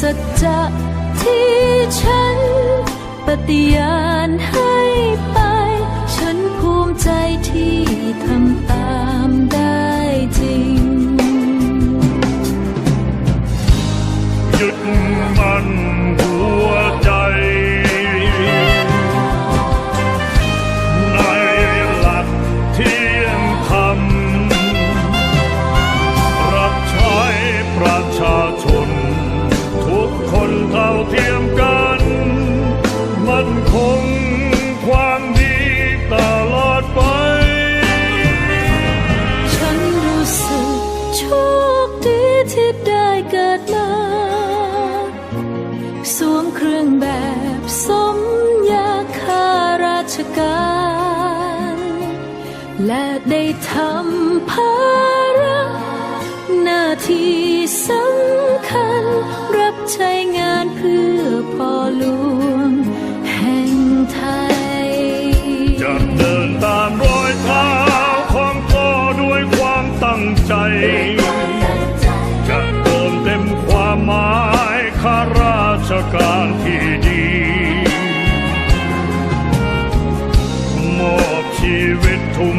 สัจจะที่ฉัน ปฏิญาณให้ไป ฉันภูมิใจที่ทำตามได้จริงยึดมัน เท่าเทียมกัน มันคงความดีตลอดไป ฉันรู้สึกโชคดีที่ได้เกิดมา สวมเครื่องแบบสมยาคาราชการ และได้ทำภาระหน้าที่สำคัญรับใช้งาน เพื่อพ่อหลวงแห่งไทย จะเดินตามรอยเท้าของพ่อด้วยความตั้งใจ จะเติมเต็มความหมายข้าราชการที่ดีมอบชีวิตทุ่ม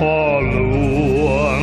พ่อหลวง